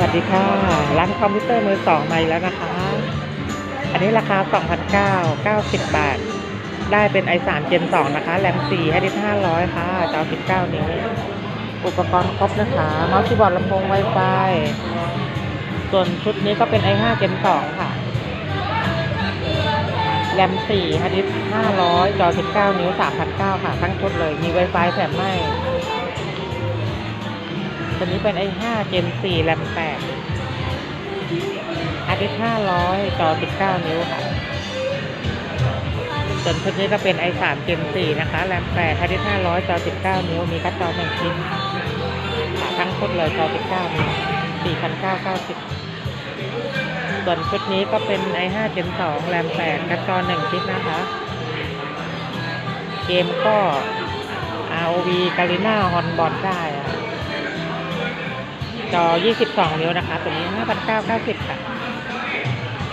วัสดีค่ะ ร้านคอมพิวเตอร์มือสองใหม่แล้วนะคะ อันนี้ราคา 2,900 90 บาท ได้เป็น i3 Gen 2 นะคะ แรม4ให้ได้500 ค่ะ จอ 19 นิ้ว อุปกรณ์ครบนะคะ เมาส์คีย์บอร์ดลำโพง Wi-Fi ส่วนชุดนี้ก็เป็น i5 Gen 2 ค่ะ แรม4ฮาร์ดดิสก์500 จอ 19 นิ้ว 3,900 ค่ะ ทั้งชุดเลย มี Wi-Fi แถมให้ ตัวนี้เป็น i5 Gen 4แรม8ฮาร์ดดิ500จอ19นิ้วค่ะ ส่วนชุดนี้ก็เป็น i3 Gen 4นะคะแรม8ฮาร์ดดิ500จอ19นิ้ว มีการ์ดจอหนึ่งชิ้นทั้งชุดเลยจอ19นิ้ว4,990ส่วนชุดนี้ก็เป็น i5 Gen 2แรม8การ์ดจอ1ชิ้นนะคะ เกมก็ ROV g a r i n a h o n b o n ได้ จอ 22 นิ้วนะคะ ตัวนี้ 5,990 ค่ะ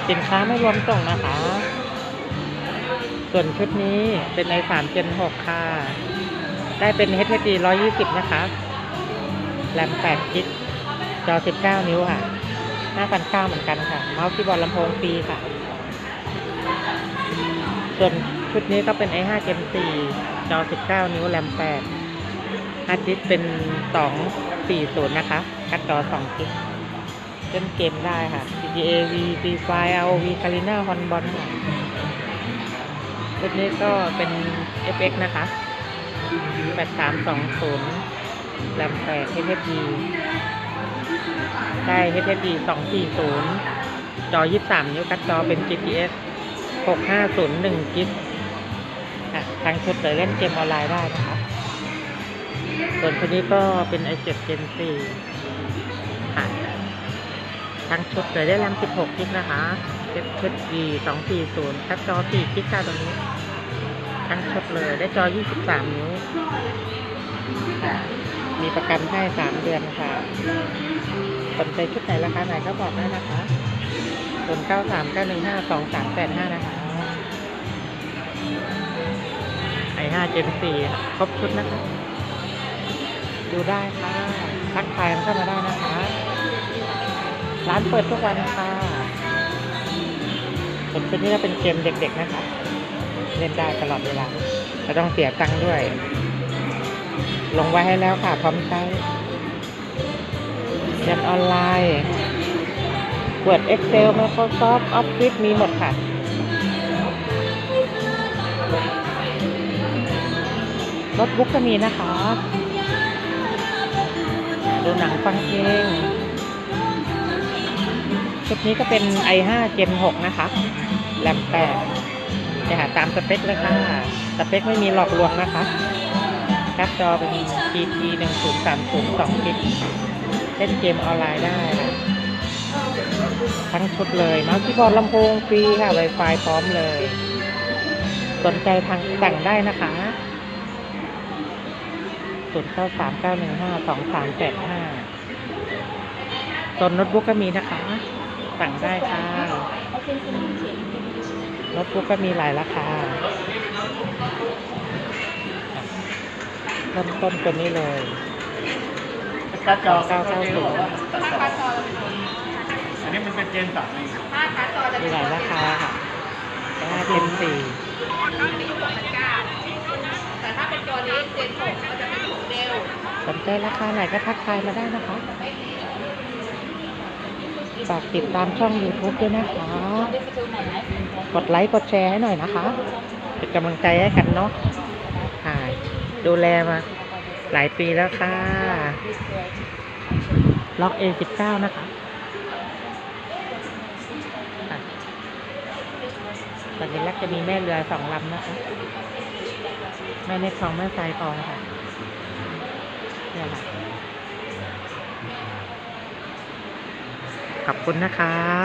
สินค้าไม่รวมส่งนะคะ ส่วนชุดนี้เป็น i3 Gen 6ค่ะ ได้เป็น HDD 120 นะคะแรม8กิกจอ 19 นิ้วค่ะ 5,900 เหมือนกันค่ะ เมาส์คีย์บอร์ดลำโพงฟรีค่ะ ส่วนชุดนี้ก็เป็น i5 Gen 4 จอ 19 นิ้วแรม8ฮาร์ดดิสเป็น 240 นะคะ การ์ดจอ2กิกเล่นเกมได้ค่ะ GTA V Free Fire ROV c a r i n a h o n b o n ค่ะชุดนี้ก็เป็น FX นะคะ 8320แรม8 HDD ได้ HDD 240 จอ 23 นิ้วการ์ดจอเป็น GPS 6501 กิกค่ะทางชุดเลยเล่นเกมออนไลน์ได้นะคะ ส่วนชุดนี้ก็เป็น i7 Gen 4ค่ะทางชุดเลยได้แรม16กิกนะคะ HDD 240การ์ดจอ4กิกค่ะตัวนี้ ทั้งชุดเลยได้จอ 23 นิ้ว มีประกันให้ 3 เดือนค่ะสนใจชุดไหนราคาไหนก็บอกได้นะคะศูนเก้าสามเก้าหนึ่งห้าสองสามแปดห้านะคะไอห้าเจนสี่ครบชุดนะคะ ดูได้ค่ะทักทายมันเข้ามาได้นะคะ ร้านเปิดทุกวันค่ะส่วนชุดนี้เป็นเกมเด็กๆนะคะเล่นได้ตลอดเวลาไม่ต้องเสียตังค์ด้วย ลงไว้ให้แล้วค่ะ พร้อมใช้เรียนออนไลน์ Word Excel Microsoft Office มีหมดค่ะโน้ตบุ๊กก็มีนะคะ ดูหนังฟังเพลงชุดนี้ก็เป็น i5 Gen 6 นะคะ แรม8จะหาตามสเปคเลยค่ะ สเปคไม่มีหลอกลวงนะคะการ์ดจอเป็น GT 1030 2กิกเล่นเกมออนไลน์ได้ค่ะ ทั้งชุดเลยเมาส์คีย์บอร์ดลำโพงฟรีค่ะ Wi-Fi พร้อมเลย สนใจทางสั่งได้นะคะ 0 9 3 9 1 5 2 3 8 5ตนโน้ตบุ๊กก็มีนะคะ สั่งได้ค่ะโน้ตบุ๊กก็มีหลายราคาเริ่มต้นตัวนี้เลยการ์ดจอเก้าเก้าศูนย์อันนี้มันเป็นเจนสามเองมีหลายราคาค่ะห้าเจนสี่ ใจราคาไหนก็ทักทายมาได้นะคะฝากติดตามช่อง YouTube ด้วยนะคะ กดไลค์ กดแชร์ให้หน่อยนะคะ เป็นกำลังใจให้กันเนาะค่ะดูแลมาหลายปีแล้วค่ะ ล็อก A19 นะคะคะตอนนี้ลักจะมีแม่เรือสองลำนะคะ แม่ในคลองแม่ทรายทองค่ะ เนี่ยค่ะ ขอบคุณนะคะ